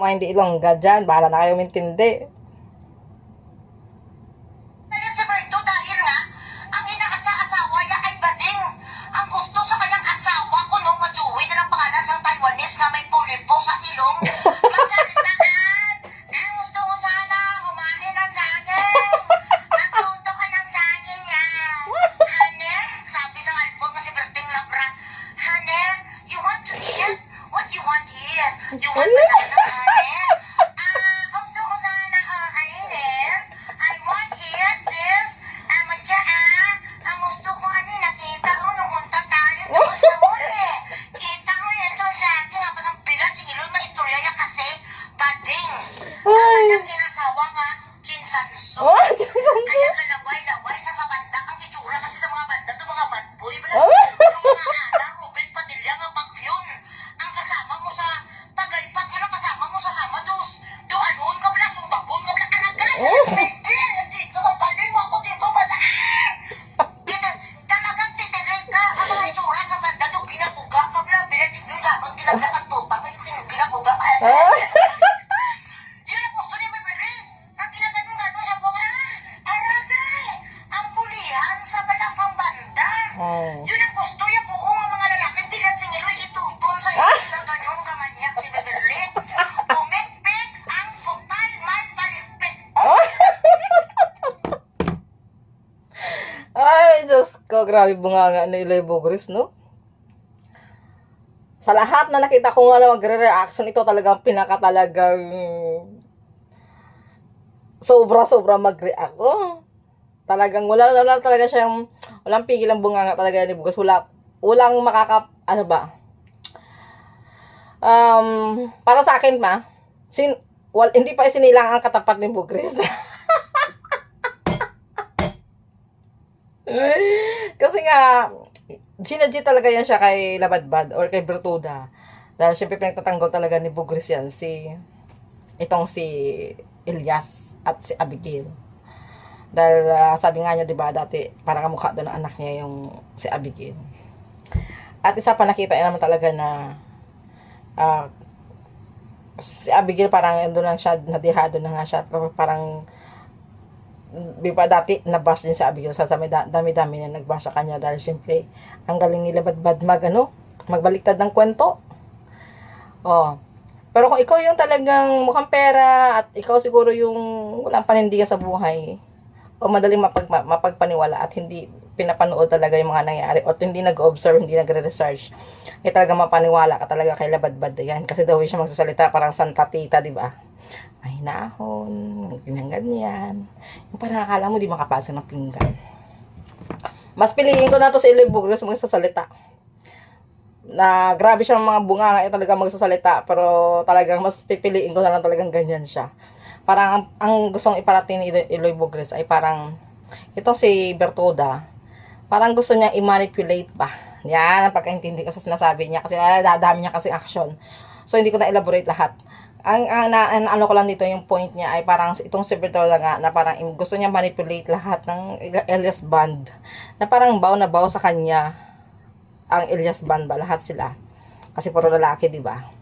Mga hindi ilongga dyan, bahala na kayo mintindi. Galit si Oh, Kaya kalaway-laway sa sa banda ang itsura kasi sa mga banda to mga bad boy. Bala, Oh. yung mga ana, Ruben Padilla nga bagyon. Ang kasama mo sa pagaypat mo lang kasama mo sa Hamados. Do anon ka bala, sumbabon ka bala, anak ka. Oh. Baby, dito sa palin mo ako dito, bala. Dito, talagang titinig ka. Ang mga itsura sa banda to, ginabuga ka bala. Bilang siglo, sabang ginagdak Oh. Yun ang gusto niya po ang mga lalaki bilat singiloy itutun sa isang ganyong kamanyak si Beverly. Umikpik ang putay may palikpik. Oh. Ay, Diyos ko, grabe bunganga ni Iloy Bugris, no? Sa lahat na nakita ko nga na magre-reaction, ito talagang pinaka talagang sobra-sobra mag-react. Oh. Talagang wala, wala talaga siyang, walang pigil ang bunganga talaga ni Bugris. Wala, walang makaka, ano ba? Um, para sa akin ma, sin, wal, hindi pa isinilang ang katapat ni Bugris. Kasi nga, ginadji talaga yan siya kay Labadbad or kay Bertuda. Dahil syempre pinagtatanggol talaga ni Bugris yan si itong si Elias at si Abigail. Dahil ah, sabi nga niya, di ba, dati parang kamukha doon ng anak niya yung si Abigail. At isa pa nakita niya naman talaga na ah, si Abigail parang doon lang siya, nadihado na nga siya. Pero parang di ba dati nabash din sa Abigail sa dami dami na nagbash sa kanya dahil syempre ang galing nila badbad mag ano magbaliktad ng kwento oh pero kung ikaw yung talagang mukhang pera at ikaw siguro yung walang panindigan sa buhay o madaling mapag, ma- mapagpaniwala at hindi pinapanood talaga yung mga nangyayari o hindi nag-observe, hindi nagre-research eh talaga mapaniwala ka talaga kay labadbad yan kasi daw siya magsasalita parang Santa Tita, di ba? Ay nahon, ganyan ganyan. Yung parang akala mo di makapasa ng pinggan. Mas piliin ko na to si Eloy Bugres magsasalita. Na grabe siyang mga bunga eh, talaga magsasalita pero talagang mas pipiliin ko na lang talagang ganyan siya. Parang ang, ang gustong iparating ni Eloy- Bugres ay parang itong si Bertoda parang gusto niya i-manipulate ba. Yan ang pagkaintindi ko sa sinasabi niya kasi nadadami niya kasi action. So hindi ko na elaborate lahat. Ang, ang, na, ang ano ko lang dito yung point niya ay parang itong si Bertola nga na parang gusto niya manipulate lahat ng Elias Band. Na parang baw na baw sa kanya ang Elias Band ba lahat sila. Kasi puro lalaki, di ba?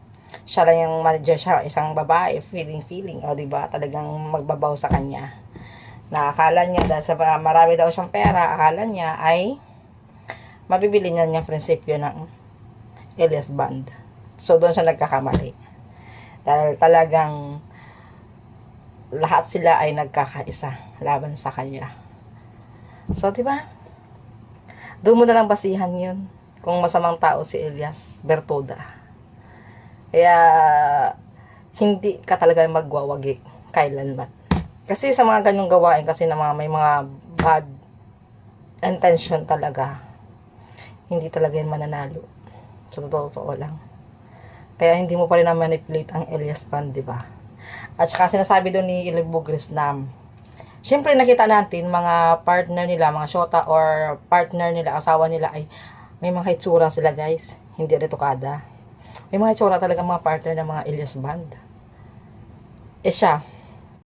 Siya lang yung manager siya, isang babae, feeling feeling, o di ba? Talagang magbabaw sa kanya. Na akala niya dahil sa marami daw siyang pera, akala niya ay mabibili niya niyang prinsipyo ng Elias Band. So doon siya nagkakamali. Dahil talagang lahat sila ay nagkakaisa laban sa kanya. So, di ba? Doon mo na lang basihan yun kung masamang tao si Elias Bertoda. Kaya, hindi ka talaga magwawagi kailanman. Kasi sa mga ganyong gawain, kasi na mga, may mga bad intention talaga, hindi talaga yun mananalo. Sa totoo lang. Kaya hindi mo pa rin na-manipulate ang Elias Band, di ba? At saka sinasabi doon ni Ilig Bugris na Siyempre nakita natin mga partner nila, mga shota or partner nila, asawa nila ay may mga itsura sila guys. Hindi retokada. May mga itsura talaga mga partner ng mga Elias Band. Eh siya,